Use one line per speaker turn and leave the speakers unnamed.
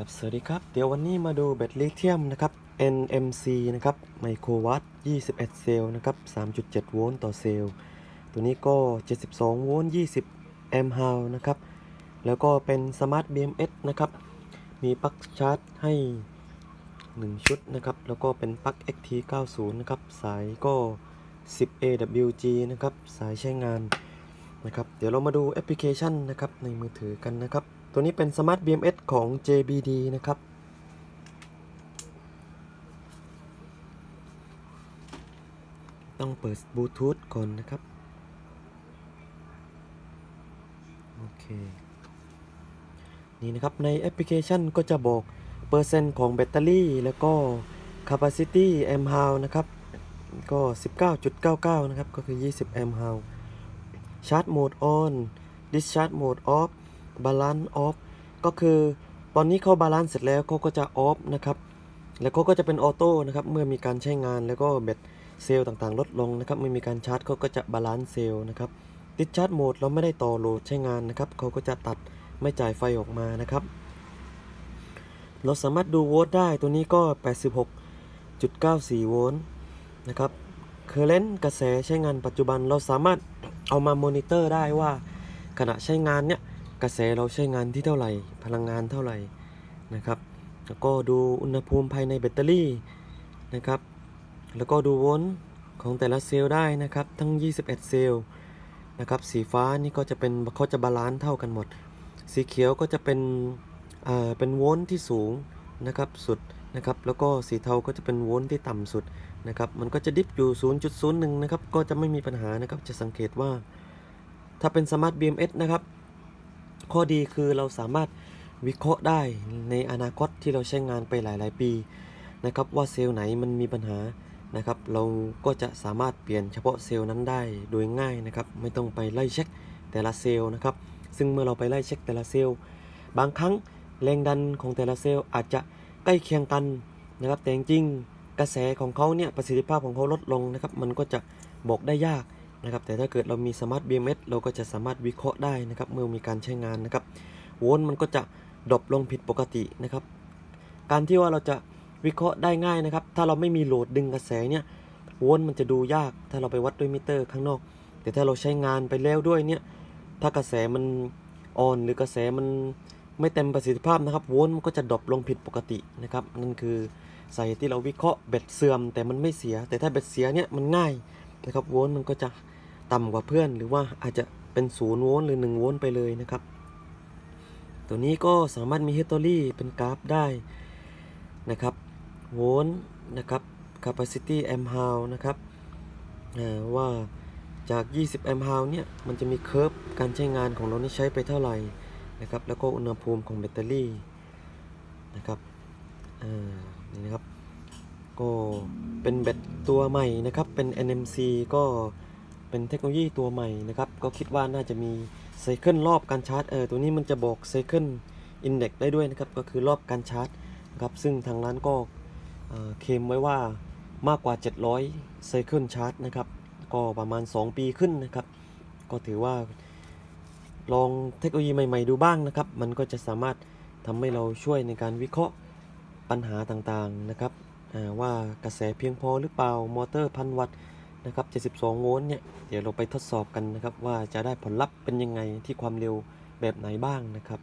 กับสวัสดีครับ เดี๋ยววันนี้มาดูแบตลิเธียมนะครับ NMC นะครับไมโครวัตต์21 เซลล์นะครับ 3.7 โวลต์ต่อเซลล์ ตัวนี้ก็ 72 โวลต์ 20 แอมป์ฮาวนะครับ แล้วก็เป็น Smart BMS นะครับ มีปลั๊กชาร์จให้ 1 ชุดนะครับ แล้วก็เป็นปลั๊ก XT90 นะครับ สายก็ 10 AWG นะครับ สายใช้งานนะครับ เดี๋ยวเรามาดูแอปพลิเคชันนะครับในมือถือกันนะครับ ตัวนี้เป็น Smart BMS ของ JBD นะครับ ต้องเปิดบลูทูธก่อนนะครับ โอเค นี่นะครับ ในแอปพลิเคชันก็จะบอกเปอร์เซ็นต์ของแบตเตอรี่ แล้วก็ capacity amp hour นะครับ ก็ 19.99 นะครับ ก็คือ 20 amp hour ชาร์จโหมด on discharge mode off balance off ก็คือตอนนี้เขาบาลานซ์เสร็จแล้วเขาก็จะ off นะครับ แล้วเขาก็จะเป็นออโต้นะครับเมื่อมีการใช้งานแล้วก็แบตเซลล์ต่างๆ ลดลงนะครับเมื่อมีการชาร์จเขาก็จะบาลานซ์เซลล์นะครับ discharge mode เราไม่ได้ต่อโหลดใช้งานนะครับเขาก็จะตัดไม่จ่ายไฟออกมานะครับ เราสามารถดูโวลต์ได้ตัวนี้ก็ 86.94 โวลต์นะครับเคอร์เรนต์กระแสใช้งานปัจจุบันเราสามารถเอามามอนิเตอร์ได้ว่าขณะใช้งานเนี่ย กระแสเราใช้งานที่เท่าไหร่ พลังงานเท่าไหร่นะครับ แล้วก็ดูอุณหภูมิภายในแบตเตอรี่นะครับ แล้วก็ดูโวลต์ของแต่ละเซลล์ได้นะครับ ทั้ง 21 เซลล์นะครับ สีฟ้านี่ก็จะเป็นเขาจะบาลานซ์เท่ากันหมด สีเขียวก็จะเป็นอ่าเป็นโวลต์ที่สูงนะครับสุดนะครับ แล้วก็สีเทาก็จะเป็นโวลต์ที่ต่ำสุดนะครับ มันก็จะดิฟอยู่ 0.01 นะครับ ก็จะไม่มีปัญหานะครับ จะสังเกตว่า ถ้าเป็น Smart BMS นะครับ ข้อดีคือเราสามารถวิเคราะห์ได้ในอนาคตที่เราใช้งานไปหลาย ๆ ปีนะครับว่าเซลล์ไหนมันมีปัญหานะครับ เราก็จะสามารถเปลี่ยนเฉพาะเซลล์นั้นได้โดยง่ายนะครับ ไม่ต้องไปไล่เช็คแต่ละเซลล์นะครับ ซึ่งเมื่อเราไปไล่เช็คแต่ละเซลล์ บางครั้งแรงดันของแต่ละเซลล์อาจจะใกล้เคียงกันนะครับ แต่จริงกระแสของเขาเนี่ยประสิทธิภาพของเขาลดลงนะครับ มันก็จะบอกได้ยาก นะครับแต่ถ้าเกิดเรามี Smart BMS เราก็จะสามารถวิเคราะห์ได้นะครับเมื่อมีการใช้งานนะครับโวลต์มันก็จะดรอปลงผิดปกตินะครับ การที่ว่าเราจะวิเคราะห์ได้ง่ายนะครับ ถ้าเราไม่มีโหลดดึงกระแสเนี่ยโวลต์มันจะดูยาก ถ้าเราไปวัดด้วยมิเตอร์ข้างนอก แต่ถ้าเราใช้งานไปแล้วด้วยเนี่ยถ้ากระแสมันอ่อนหรือกระแสมันไม่เต็มประสิทธิภาพนะครับโวลต์มันก็จะดรอปลงผิดปกตินะครับนั่นคือสาเหตุที่เราวิเคราะห์แบตเสื่อม แต่มันไม่เสีย แต่ถ้าแบตเสียเนี่ยมันง่ายนะครับโวลต์มันก็จะ ต่ำกว่าเพื่อน หรือว่าอาจจะเป็นศูนย์โวลต์หรือ1โวลต์ไปเลยนะครับ ตัวนี้ก็สามารถมี history เป็นกราฟได้นะครับโวลต์นะครับ capacity amp hour นะครับว่าจาก 20 amp hour เนี่ย มันจะมีเคอร์ฟการใช้งานของเรานี่ใช้ไปเท่าไหร่นะครับ แล้วก็อุณหภูมิของแบตเตอรี่นะครับนี่นะครับ ก็เป็นแบตตัวใหม่นะครับ เป็น NMC ก็ เป็นเทคโนโลยีตัวใหม่นะครับ ก็คิดว่าน่าจะมีไซเคิลรอบการชาร์จเออตัวนี้มันจะบอกไซเคิลอินเด็กได้ด้วยนะครับ ก็คือรอบการชาร์จนะครับ ซึ่งทางร้านก็เเคลมไว้ว่ามากกว่า 700ไซเคิลชาร์จนะครับ ก็ประมาณ 2 ปีขึ้นนะครับ ก็ถือว่าลองเทคโนโลยีใหม่ ๆ ดูบ้างนะครับ มันก็จะสามารถทำให้เราช่วยในการวิเคราะห์ปัญหาต่างๆนะครับ ว่า กระแสเพียงพอหรือเปล่า มอเตอร์พันวัตต์ นะครับ72 โวลต์เนี่ย เดี๋ยวเราไปทดสอบกันนะครับ ว่าจะได้ผลลัพธ์เป็นยังไงที่ความเร็วแบบไหนบ้างนะครับ